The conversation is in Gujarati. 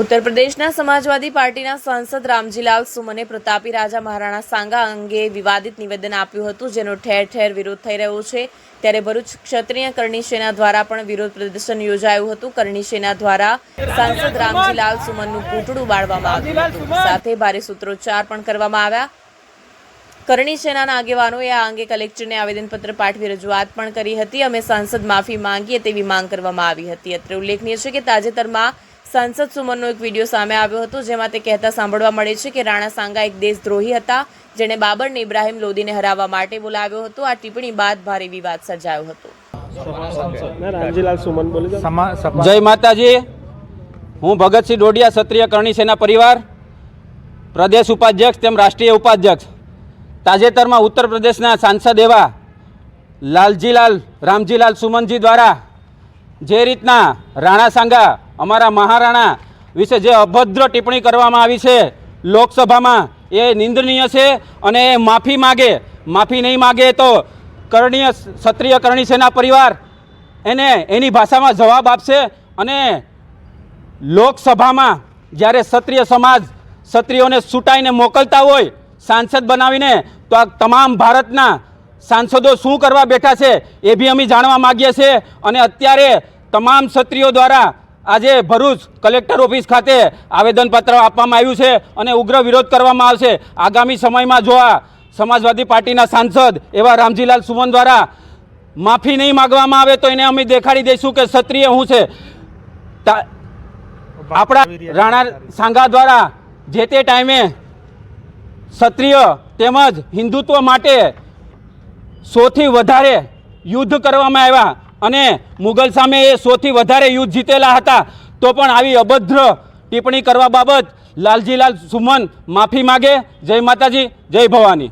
ઉત્તર પ્રદેશના સમાજવાદી પાર્ટીના સાંસદ રામજીલાલ સુમને પ્રતાપી રાજા મહારાણા સાંગા અંગે વિવાદિત નિવેદન આપ્યું હતું, જેનો ઠેર ઠેર વિરોધ થઈ રહ્યો છે. ત્યારે ભરૂચ ક્ષત્રિય કરણી સેના દ્વારા પણ વિરોધ પ્રદર્શન યોજાયું હતું. કરણી સેના દ્વારા સાંસદ રામજીલાલ સુમનનું પૂતળું બાળવામાં આવ્યું હતું. સાથે ભારે સૂત્રોચ્ચાર પણ કરવામાં આવ્યા. કરણી સેનાના આગેવાનોએ આ અંગે કલેક્ટરને આવેદનપત્ર પાઠવી રજૂઆત પણ કરી હતી. અમે સાંસદ માફી માંગીએ તેવી માંગ કરવામાં આવી હતી. અત્રે ઉલ્લેખનીય છે કે તાજેતરમાં સાંસદ સુમનનો એક વીડિયો સામે આવ્યો હતો જેમાં તે કહેતા સાંભળવા મળે છે કે રાણા સાંગા એક દેશદ્રોહી હતા જેણે બાબરને ઇબ્રાહિમ લોદીને હરાવવા માટે બોલાવ્યો હતો. આ ટિપ્પણી બાદ ભારે વિવાદ સર્જાયો હતો. ના રામજીલાલ સુમન બોલે છે સમા સપા જય માતાજી. હું ભગતસિંહ ડોડિયા ક્ષત્રિય કરણી સેના પરિવાર પ્રદેશ ઉપાધ્યક્ષ તેમ રાષ્ટ્રીય ઉપાધ્યક્ષ. તાજેતરમાં ઉત્તર પ્રદેશના સાંસદ એવા લાલજીલાલ રામજીલાલ સુમનજી દ્વારા જે રીતના રાણા સાંગા અમારા મહારાણા વિશે જે અભદ્ર ટિપ્પણી કરવામાં આવી છે, લોકસભામાં એ નિંદનીય છે અને એ માફી માગે. માફી નહીં માગે તો કરણીય ક્ષત્રિય કરણી સેના પરિવાર એને એની ભાષામાં જવાબ આપશે અને લોકસભામાં જ્યારે ક્ષત્રિય સમાજ ક્ષત્રિયોને છૂટાઈને મોકલતા હોય સાંસદ બનાવીને, તો આ તમામ ભારતના સાંસદો શું કરવા બેઠા છે એ બી અમે જાણવા માગીએ છીએ અને અત્યારે તમામ ક્ષત્રિયો દ્વારા આજે ભરૂચ કલેક્ટર ઓફિસ ખાતે આવેદનપત્ર આપવામાં આવ્યું છે અને ઉગ્ર વિરોધ કરવામાં આવશે. આગામી સમયમાં જો આ સમાજવાદી પાર્ટીના સાંસદ એવા રામજીલાલ સુમન દ્વારા માફી નહીં માગવામાં આવે તો એને અમે દેખાડી દઈશું કે ક્ષત્રિય શું છે. આપણા રાણા સાંગા દ્વારા જે તે ટાઈમે ક્ષત્રિય તેમજ હિન્દુત્વ માટે સૌથી વધારે યુદ્ધ કરવામાં આવ્યા. અને મુગલ સામે એ સૌથી વધારે યુદ્ધ જીતેલા હતા, તો પણ આવી અભદ્ર ટિપ્પણી કરવા બાબત લાલજીલાલ સુમન માફી માગે. જય માતાજી, જય ભવાની.